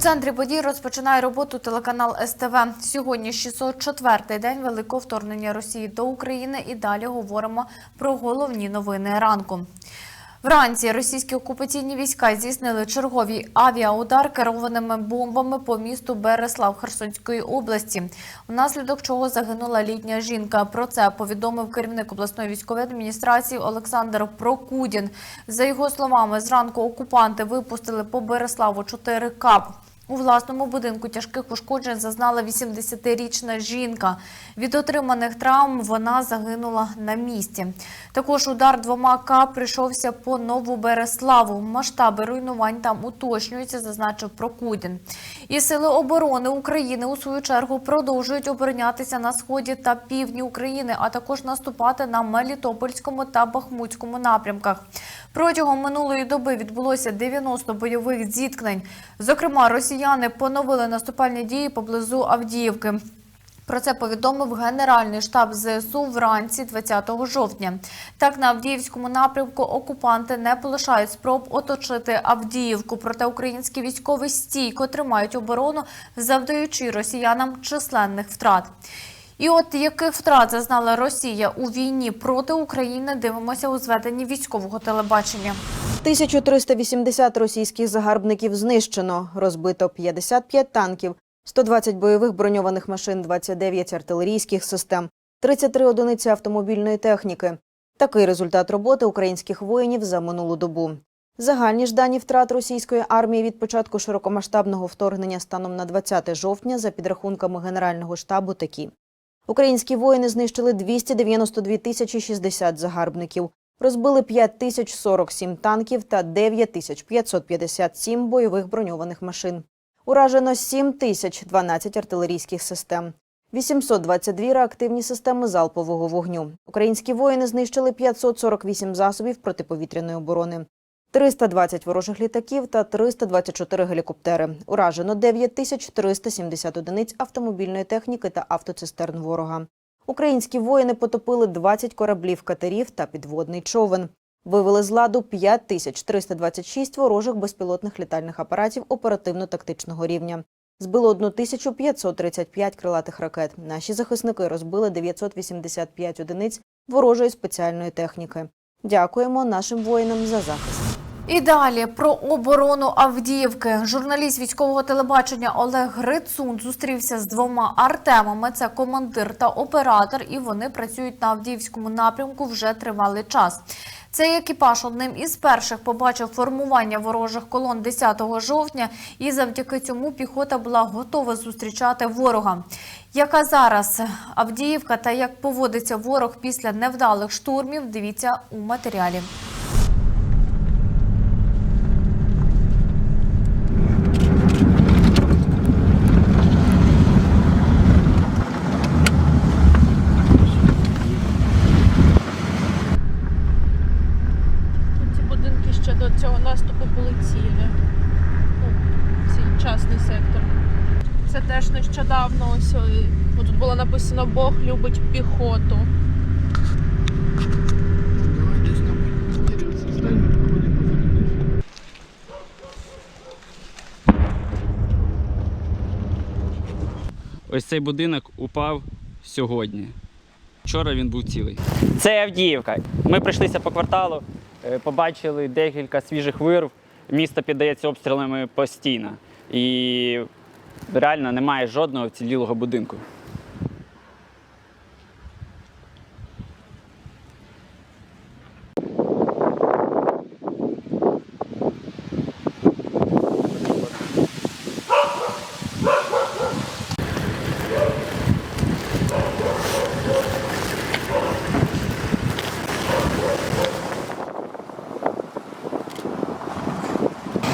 Центрі подій розпочинає роботу телеканал СТВ. Сьогодні 604-й день великого вторгнення Росії до України. І далі говоримо про головні новини ранку. Вранці російські окупаційні війська здійснили черговий авіаудар керованими бомбами по місту Береслав Херсонської області, внаслідок чого загинула літня жінка. Про це повідомив керівник обласної військової адміністрації Олександр Прокудін. За його словами, зранку окупанти випустили по Береславу 4 кап. У власному будинку тяжких ушкоджень зазнала 80-річна жінка. Від отриманих травм вона загинула на місці. Також удар двома К прийшовся по Нову Береславу. Масштаби руйнувань там уточнюються, зазначив Прокудін. І сили оборони України у свою чергу продовжують оборонятися на сході та півдні України, а також наступати на Мелітопольському та Бахмутському напрямках. Протягом минулої доби відбулося 90 бойових зіткнень. Зокрема, росіяни поновили наступальні дії поблизу Авдіївки. Про це повідомив Генеральний штаб ЗСУ вранці 20 жовтня. Так, на Авдіївському напрямку окупанти не полишають спроб оточити Авдіївку. Проте українські військові стійко тримають оборону, завдаючи росіянам численних втрат. І от яких втрат зазнала Росія у війні проти України, дивимося у зведенні військового телебачення. 1380 російських загарбників знищено, розбито 55 танків, 120 бойових броньованих машин, 29 артилерійських систем, 33 одиниці автомобільної техніки. Такий результат роботи українських воїнів за минулу добу. Загальні ж дані втрат російської армії від початку широкомасштабного вторгнення станом на 20 жовтня за підрахунками Генерального штабу такі. Українські воїни знищили 292 тисячі 60 загарбників, розбили 5 тисяч 47 танків та 9 тисяч 557 бойових броньованих машин. Уражено 7 тисяч 12 артилерійських систем, 822 реактивні системи залпового вогню. Українські воїни знищили 548 засобів протиповітряної оборони, 320 ворожих літаків та 324 гелікоптери. Уражено 9 тисяч 370 одиниць автомобільної техніки та автоцистерн ворога. Українські воїни потопили 20 кораблів, катерів та підводний човен. Вивели з ладу 5326 ворожих безпілотних літальних апаратів оперативно-тактичного рівня. Збили 1535 крилатих ракет. Наші захисники розбили 985 одиниць ворожої спеціальної техніки. Дякуємо нашим воїнам за захист. І далі про оборону Авдіївки. Журналіст військового телебачення Олег Грицун зустрівся з двома Артемами. Це командир та оператор, і вони працюють на Авдіївському напрямку вже тривалий час. Цей екіпаж одним із перших побачив формування ворожих колон 10 жовтня, і завдяки цьому піхота була готова зустрічати ворога. Яка зараз Авдіївка та як поводиться ворог після невдалих штурмів? Дивіться у матеріалі. Ці будинки ще до цього наступу були цілі. Ну, цей частний сектор. Це теж нещодавно ось е, ну, тут було написано Бог любить піхоту. Ось цей будинок упав сьогодні. Вчора він був цілий. Це Авдіївка. Ми прийшлися по кварталу, е, побачили декілька свіжих вирв. Місто піддається обстрілами постійно. І реально немає жодного вцілілого будинку. –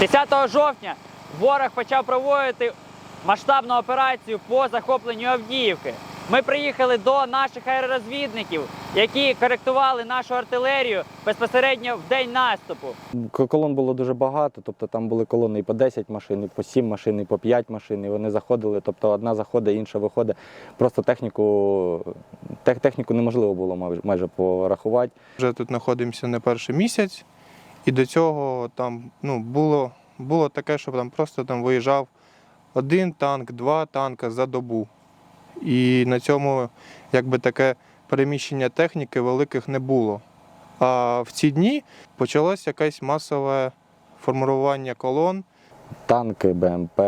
10 жовтня ворог почав проводити масштабну операцію по захопленню Авдіївки. Ми приїхали до наших аеророзвідників, які коректували нашу артилерію безпосередньо в день наступу. Колон було дуже багато, тобто там були колони і по 10 машин, і по 7 машин, і по 5 машин, і вони заходили, тобто одна заходить, інша виходить. Просто техніку, тех, техніку неможливо було майже, майже порахувати. Вже тут знаходимося не перший місяць, і до цього там ну, було, було таке, що там просто там виїжджав один танк, два танка за добу. І на цьому якби таке переміщення техніки великих не було. А в ці дні почалось якесь масове формування колон. Танки, БМП,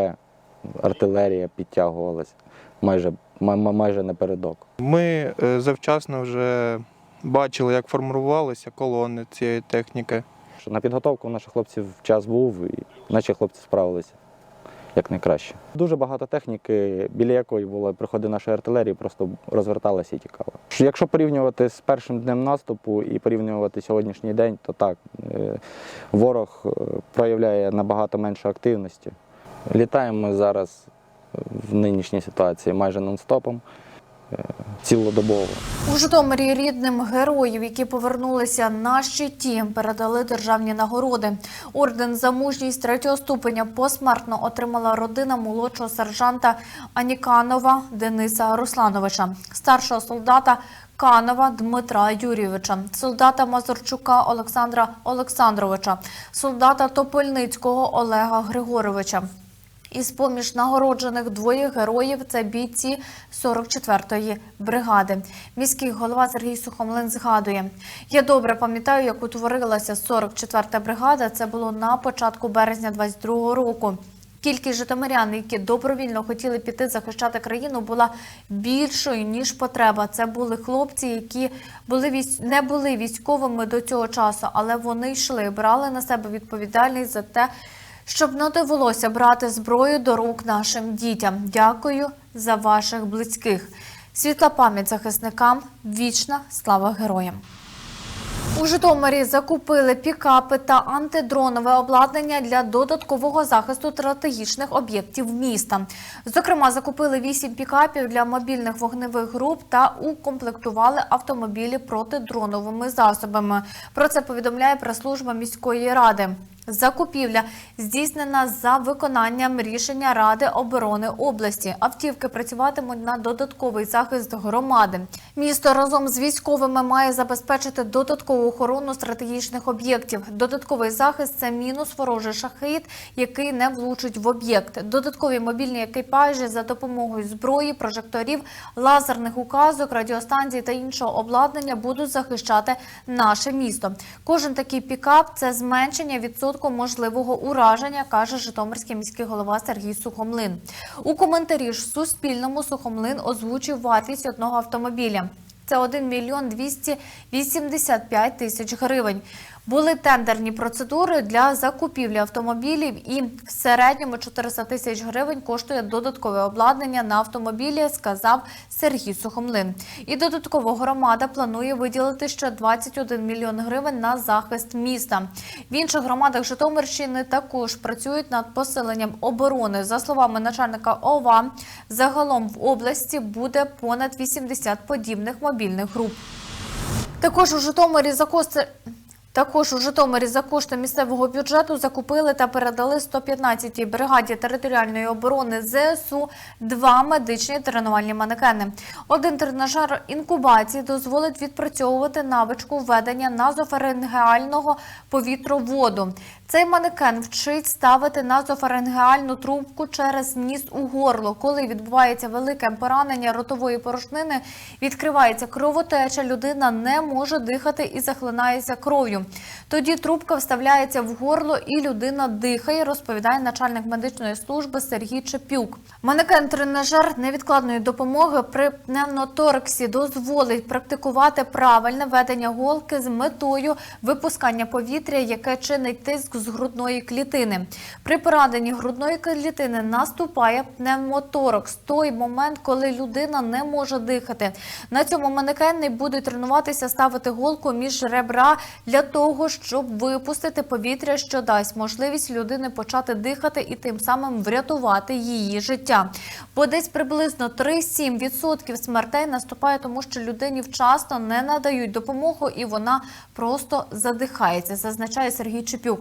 артилерія підтягувалась майже, май- май- майже напередок. Ми е, завчасно вже бачили, як формувалися колони цієї техніки. Що На підготовку наших хлопців час був, і наші хлопці справилися як найкраще. Дуже багато техніки, біля якої були приходи нашої артилерії, просто розверталася і тікала. Якщо порівнювати з першим днем наступу і порівнювати сьогоднішній день, то так, е, ворог е, проявляє набагато менше активності. Літаємо ми зараз в нинішній ситуації майже нон-стопом, цілодобово. У Житомирі рідним героїв, які повернулися на щиті, передали державні нагороди. Орден за мужність третього ступеня посмертно отримала родина молодшого сержанта Аніканова Дениса Руслановича, старшого солдата Канова Дмитра Юрійовича, солдата Мазурчука Олександра Олександровича, солдата Топольницького Олега Григоровича. Із поміж нагороджених двоє героїв це бійці 44-ї бригади. Міський голова Сергій Сухомлин згадує: я добре пам'ятаю, як утворилася 44-та бригада. Це було на початку березня 22-го року. Кількість житомирян, які добровільно хотіли піти захищати країну, була більшою ніж потреба. Це були хлопці, які були не були військовими до цього часу, але вони йшли, брали на себе відповідальність за те, щоб не довелося брати зброю до рук нашим дітям. Дякую за ваших близьких. Світла пам'ять захисникам, вічна слава героям. У Житомирі закупили пікапи та антидронове обладнання для додаткового захисту стратегічних об'єктів міста. Зокрема, закупили вісім пікапів для мобільних вогневих груп та укомплектували автомобілі протидроновими засобами. Про це повідомляє прес-служба міської ради. Закупівля здійснена за виконанням рішення Ради оборони області. Автівки працюватимуть на додатковий захист громади. Місто разом з військовими має забезпечити додаткову охорону стратегічних об'єктів. Додатковий захист це мінус ворожий шахид, який не влучить в об'єкт. Додаткові мобільні екіпажі за допомогою зброї, прожекторів, лазерних указок, радіостанцій та іншого обладнання будуть захищати наше місто. Кожен такий пікап це зменшення відсотку можливого ураження, каже Житомирський міський голова Сергій Сухомлин. У коментарі ж Суспільному Сухомлин озвучив вартість одного автомобіля. Це 1 мільйон 285 тисяч гривень. Були тендерні процедури для закупівлі автомобілів, і в середньому 400 тисяч гривень коштує додаткове обладнання на автомобілі, сказав Сергій Сухомлин. І додатково громада планує виділити ще 21 мільйон гривень на захист міста. В інших громадах Житомирщини також працюють над посиленням оборони. За словами начальника ОВА, загалом в області буде понад 80 подібних мобільних груп. Також у Житомирі за кошти. Також у Житомирі за кошти місцевого бюджету закупили та передали 115-й бригаді територіальної оборони ЗСУ два медичні тренувальні манекени. Один тренажер інкубації дозволить відпрацьовувати навичку введення назофарингеального повітроводу. Цей манекен вчить ставити назофарингеальну трубку через ніс у горло. Коли відбувається велике поранення ротової порожнини, відкривається кровотеча, людина не може дихати і захлинається кров'ю. Тоді трубка вставляється в горло і людина дихає, розповідає начальник медичної служби Сергій Чепюк. Манекен-тренажер невідкладної допомоги при пневмотораксі дозволить практикувати правильне ведення голки з метою випускання повітря, яке чинить тиск з грудної клітини. При пораненні грудної клітини наступає пневмоторакс, той момент, коли людина не може дихати. На цьому манекени будуть тренуватися ставити голку між ребра для того, щоб випустити повітря, що дасть можливість людини почати дихати і тим самим врятувати її життя. Бо десь приблизно 3-7% смертей наступає, тому що людині вчасно не надають допомогу і вона просто задихається, зазначає Сергій Чепюк.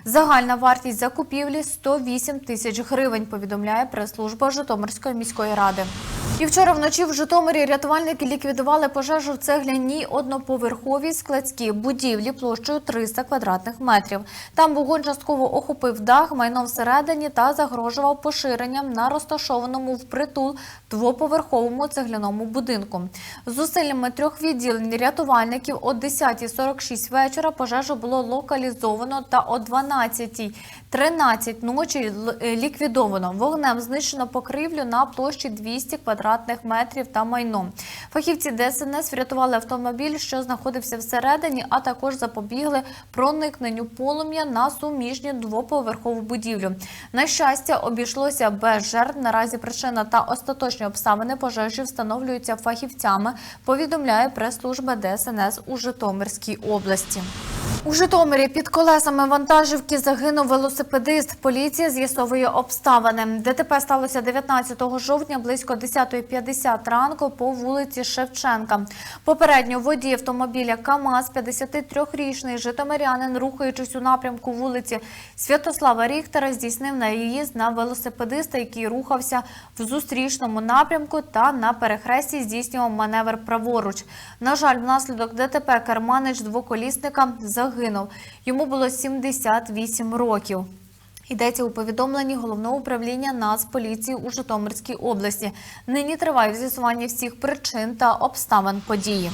Загальна вартість закупівлі 108 тисяч гривень, повідомляє прес-служба Житомирської міської ради. І вчора вночі в Житомирі рятувальники ліквідували пожежу в цегляній одноповерховій складській будівлі площею 300 квадратних метрів. Там вогонь частково охопив дах, майно всередині та загрожував поширенням на розташованому впритул двоповерховому цегляному будинку. З зусиллями трьох відділень рятувальників о 10.46 вечора пожежу було локалізовано та о 12.13 ночі е, ліквідовано. Вогнем знищено покрівлю на площі 200 квадратних метрів та майно. Фахівці ДСНС врятували автомобіль, що знаходився всередині, а також запобігли проникненню полум'я на суміжню двоповерхову будівлю. На щастя, обійшлося без жертв. Наразі причина та остаточні обставини пожежі встановлюються фахівцями. Повідомляє прес-служба ДСНС у Житомирській області. У Житомирі під колесами вантажівки загинув велосипедист. Поліція з'ясовує обставини. ДТП сталося 19 жовтня близько 10.50 ранку по вулиці Шевченка. Попередньо водій автомобіля КАМАЗ, 53-річний житомирянин, рухаючись у напрямку вулиці Святослава Ріхтера, здійснив наїзд на велосипедиста, який рухався в зустрічному напрямку та на перехресті здійснював маневр праворуч. На жаль, внаслідок ДТП керманич двоколісника загинув. Йому було 78 років. Йдеться у повідомленні головного управління Нацполіції у Житомирській області. Нині триває з'ясування всіх причин та обставин події.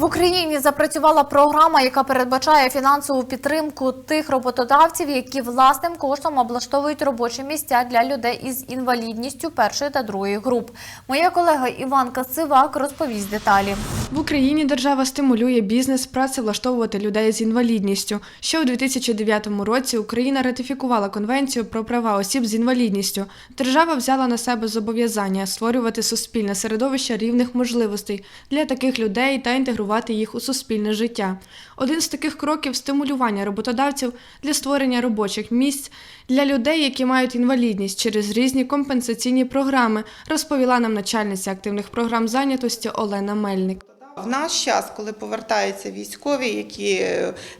В Україні запрацювала програма, яка передбачає фінансову підтримку тих роботодавців, які власним коштом облаштовують робочі місця для людей із інвалідністю першої та другої груп. Моя колега Іванка Сивак розповість деталі. В Україні держава стимулює бізнес працевлаштовувати людей з інвалідністю. Ще у 2009 році Україна ратифікувала конвенцію про права осіб з інвалідністю. Держава взяла на себе зобов'язання створювати суспільне середовище рівних можливостей для таких людей та інтегрувати їх у суспільне життя. Один з таких кроків стимулювання роботодавців для створення робочих місць для людей, які мають інвалідність через різні компенсаційні програми, розповіла нам начальниця активних програм зайнятості Олена Мельник. В наш час, коли повертаються військові, які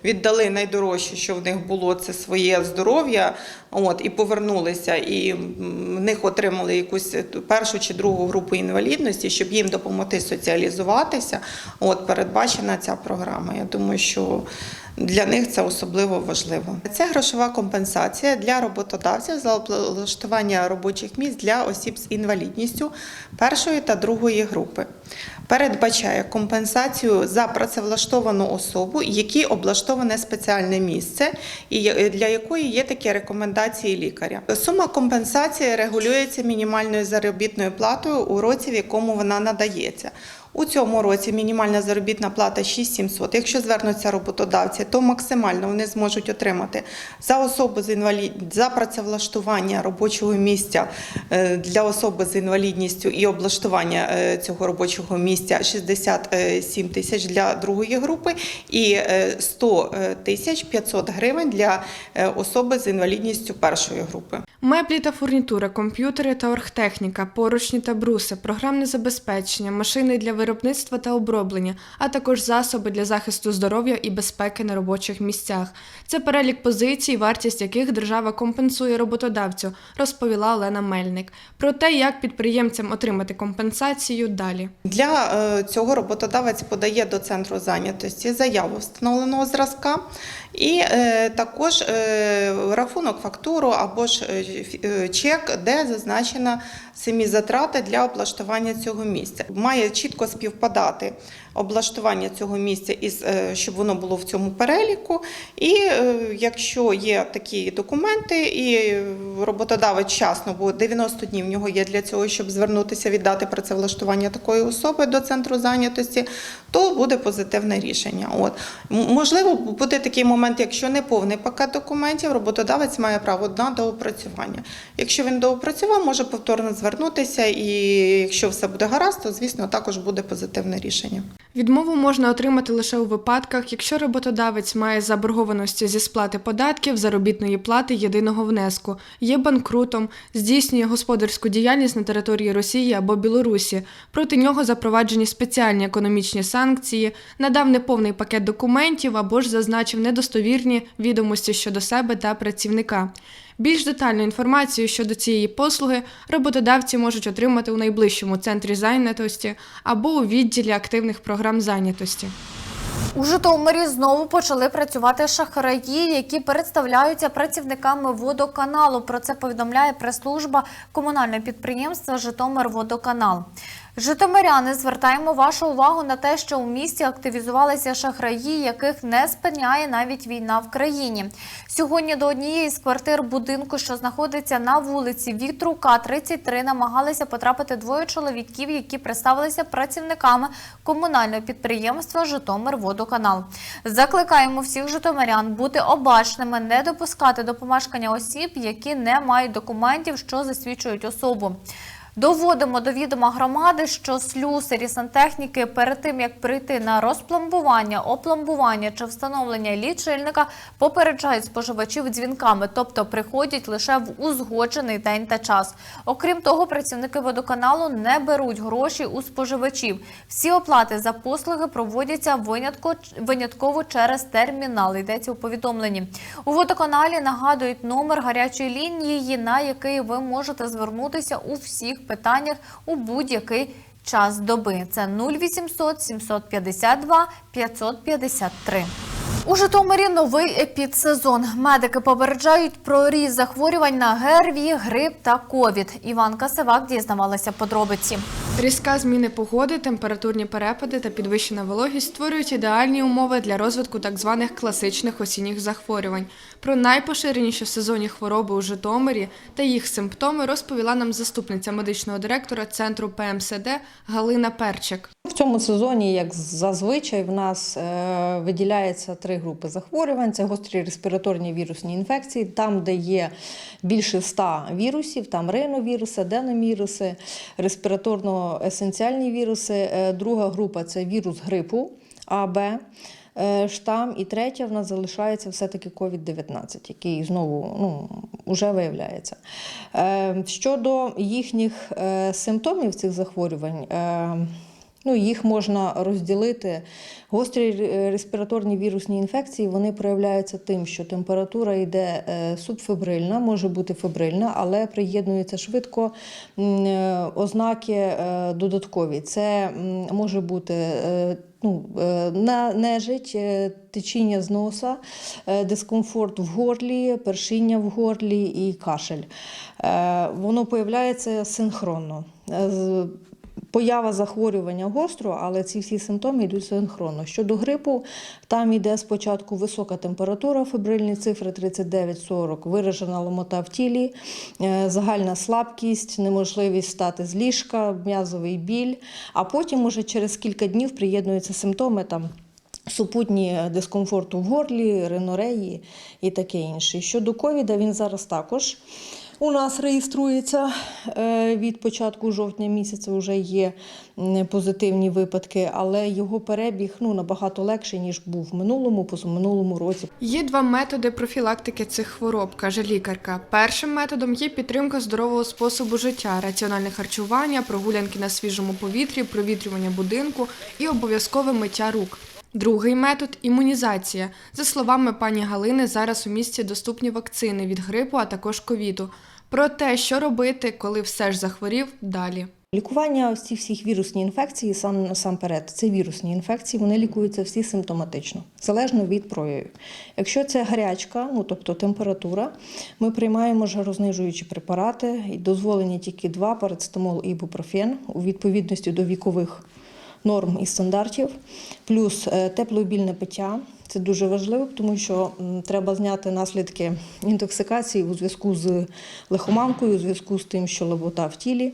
віддали найдорожче, що в них було, це своє здоров'я, от і повернулися, і в них отримали якусь першу чи другу групу інвалідності, щоб їм допомогти соціалізуватися. От передбачена ця програма. Я думаю, що для них це особливо важливо. Це грошова компенсація для роботодавців за облаштування робочих місць для осіб з інвалідністю першої та другої групи. Передбачає компенсацію за працевлаштовану особу, якій облаштоване спеціальне місце, і для якої є такі рекомендації лікаря. Сума компенсації регулюється мінімальною заробітною платою у році, в якому вона надається. У цьому році мінімальна заробітна плата 6700. Якщо звернуться роботодавці, то максимально вони зможуть отримати за особу з інвалід... за працевлаштування робочого місця е, для особи з інвалідністю і облаштування е, цього робочого місця 67 тисяч для другої групи і е, 100 тисяч 500 гривень для е, особи з інвалідністю першої групи. Меблі та фурнітура, комп'ютери та оргтехніка, поручні та бруси, програмне забезпечення, машини для виробництва та оброблення, а також засоби для захисту здоров'я і безпеки на робочих місцях. Це перелік позицій, вартість яких держава компенсує роботодавцю, розповіла Олена Мельник. Про те, як підприємцям отримати компенсацію далі. Для е, цього роботодавець подає до центру зайнятості заяву встановленого зразка і е, також е, рахунок, фактуру або ж чек, де зазначено самі затрати для облаштування цього місця. Має чітко співпадати облаштування цього місця е, щоб воно було в цьому переліку. І е, якщо є такі документи, і роботодавець вчасно, бо 90 днів в нього є для цього, щоб звернутися віддати працевлаштування такої особи до центру зайнятості, то буде позитивне рішення. От можливо, буде такий момент, якщо не повний пакет документів, роботодавець має право на доопрацювання. Якщо він доопрацював, може повторно звернутися, і якщо все буде гаразд, то звісно також буде позитивне рішення. Відмову можна отримати лише у випадках, якщо роботодавець має заборгованості зі сплати податків, заробітної плати, єдиного внеску, є банкрутом, здійснює господарську діяльність на території Росії або Білорусі. Проти нього запроваджені спеціальні економічні санкції, надав неповний пакет документів або ж зазначив недостовірні відомості щодо себе та працівника. Більш детальну інформацію щодо цієї послуги роботодавці можуть отримати у найближчому центрі зайнятості або у відділі активних програм зайнятості. У Житомирі знову почали працювати шахраї, які представляються працівниками водоканалу. Про це повідомляє прес-служба комунального підприємства Житомирводоканал. Житомиряни, звертаємо вашу увагу на те, що у місті активізувалися шахраї, яких не спиняє навіть війна в країні. Сьогодні до однієї з квартир будинку, що знаходиться на вулиці Вітрука, 33, намагалися потрапити двоє чоловіків, які представилися працівниками комунального підприємства Житомирводоканал. Закликаємо всіх житомирян бути обачними, не допускати до помешкання осіб, які не мають документів, що засвідчують особу. Доводимо до відома громади, що слюсарі сантехніки перед тим як прийти на розпломбування, опломбування чи встановлення лічильника, попереджають споживачів дзвінками, тобто приходять лише в узгоджений день та час. Окрім того, працівники водоканалу не беруть гроші у споживачів. Всі оплати за послуги проводяться винятко- винятково через термінал. Йдеться у повідомленні. У водоканалі нагадують номер гарячої лінії, на який ви можете звернутися у всіх питаннях у будь-який час доби. Це 0800 752 553. У Житомирі новий епідсезон. Медики попереджають про ріст захворювань на ГРВІ, грип та ковід. Іванка Севак дізнавалася подробиці. Різка зміни погоди, температурні перепади та підвищена вологість створюють ідеальні умови для розвитку так званих класичних осінніх захворювань. Про найпоширеніші сезонні хвороби у Житомирі та їх симптоми розповіла нам заступниця медичного директора центру ПМСД Галина Перчик. Цьому сезоні, як зазвичай, в нас е, виділяється три групи захворювань: це гострі респіраторні вірусні інфекції, там, де є більше ста вірусів, там риновіруси, аденоміруси, респіраторно-есенціальні віруси. Е, Друга група це вірус грипу А, Б. е, Штам і третя в нас залишається все-таки COVID-19, який знову ну, вже виявляється. Щодо їхніх симптомів цих захворювань, Ну, їх можна розділити. Гострі респіраторні вірусні інфекції вони проявляються тим, що температура йде е, субфебрильна, може бути фебрильна, але приєднуються швидко е, ознаки е, додаткові. Це може бути ну, нежить, течіння з носа, дискомфорт в горлі, першіння в горлі і кашель. Воно появляється синхронно. Поява захворювання гостро, але ці всі симптоми йдуть синхронно. Щодо грипу, там йде спочатку висока температура, фебрильні цифри 39-40, виражена ломота в тілі, е, загальна слабкість, неможливість встати з ліжка, м'язовий біль. А потім, уже через кілька днів, приєднуються симптоми там. Супутні дискомфорту в горлі, ринореї і таке інше. Щодо ковіда, він зараз також у нас реєструється е, від початку жовтня місяця. Вже є позитивні випадки, але його перебіг ну набагато легший ніж був в минулому, позаминулому році. Є два методи профілактики цих хвороб, каже лікарка. Першим методом є підтримка здорового способу життя, раціональне харчування, прогулянки на свіжому повітрі, провітрювання будинку і обов'язкове миття рук. Другий метод імунізація. За словами пані Галини, зараз у місті доступні вакцини від грипу, а також ковіду. Про те, що робити, коли все ж захворів, далі. Лікування ось всіх вірусні інфекції, сам насамперед, це вірусні інфекції, вони лікуються всі симптоматично, залежно від проявів. Якщо це гарячка, ну тобто температура, ми приймаємо жарознижуючі препарати, і дозволені тільки два парацетамол і ібупрофен у відповідності до вікових норм і стандартів, плюс е, теплообільне пиття. Це дуже важливо, тому що треба зняти наслідки інтоксикації у зв'язку з лихоманкою, у зв'язку з тим, що лобота в тілі.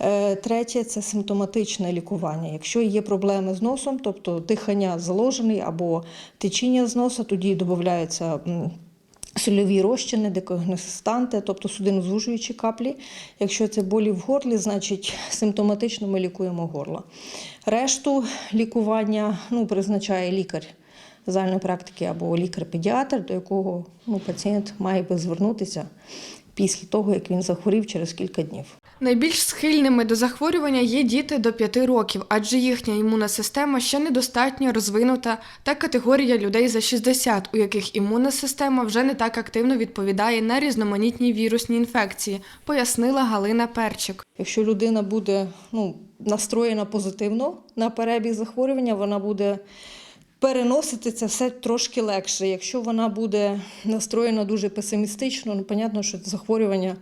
Е, Третє це симптоматичне лікування. Якщо є проблеми з носом, тобто дихання заложений або течіння з носа, тоді додаються сольові розчини, декогнесистанти, тобто судинозвужуючі каплі. Якщо це болі в горлі, значить симптоматично ми лікуємо горло. Решту лікування ну, призначає лікар загальної практики або лікар-педіатр, до якого ну, пацієнт має би звернутися після того, як він захворів через кілька днів. Найбільш схильними до захворювання є діти до 5 років, адже їхня імунна система ще недостатньо розвинута, та категорія людей за 60, у яких імунна система вже не так активно відповідає на різноманітні вірусні інфекції, пояснила Галина Перчик. Якщо людина буде ну, настроєна позитивно на перебіг захворювання, вона буде переносити це все трошки легше. Якщо вона буде настроєна дуже песимістично, ну, понятно, що захворювання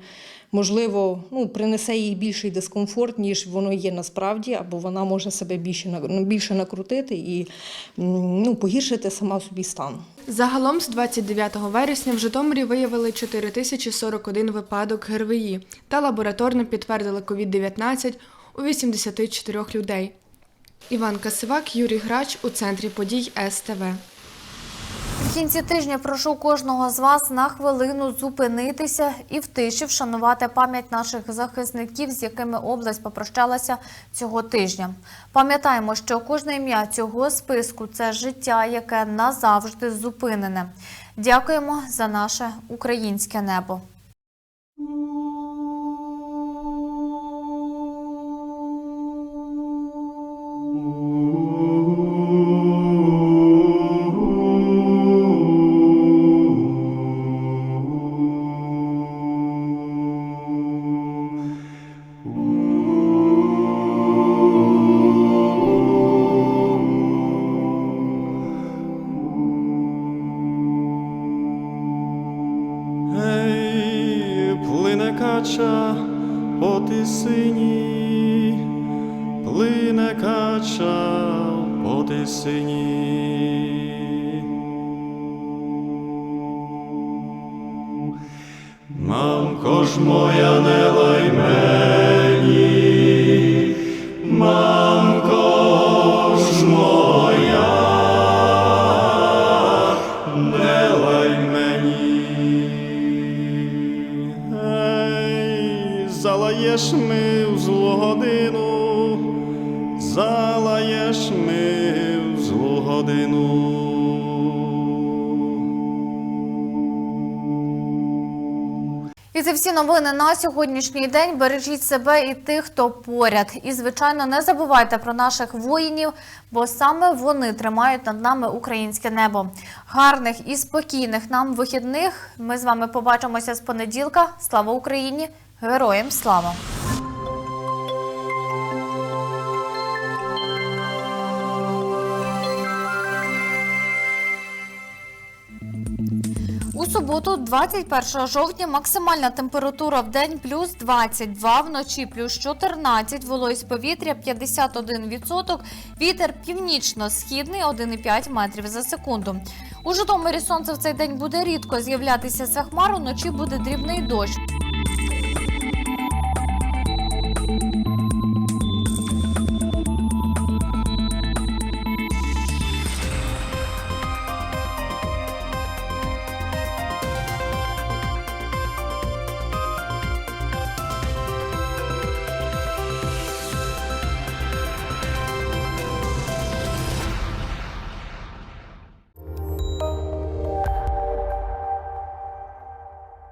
можливо ну, принесе їй більший дискомфорт, ніж воно є насправді, або вона може себе більше, ну, більше накрутити і ну, погіршити сама собі стан. Загалом з 29 вересня в Житомирі виявили 4041 випадок ГРВІ та лабораторно підтвердили COVID-19 у 84 людей. Іван Касивак, Юрій Грач у центрі подій СТВ. В кінці тижня прошу кожного з вас на хвилину зупинитися і в тиші вшанувати пам'ять наших захисників, з якими область попрощалася цього тижня. Пам'ятаємо, що кожне ім'я цього списку це життя, яке назавжди зупинене. Дякуємо за наше українське небо. Залаєш ми в злу годину, залаєш ми в злу годину. І це всі новини на сьогоднішній день. Бережіть себе і тих, хто поряд. І, звичайно, не забувайте про наших воїнів, бо саме вони тримають над нами українське небо. Гарних і спокійних нам вихідних. Ми з вами побачимося з понеділка. Слава Україні! Героям слава! У суботу, 21 жовтня, максимальна температура в день плюс 22, вночі плюс 14, вологість повітря 51%, вітер північно-східний 1,5 метрів за секунду. У Житомирі сонце в цей день буде рідко з'являтися за хмару, вночі буде дрібний дощ.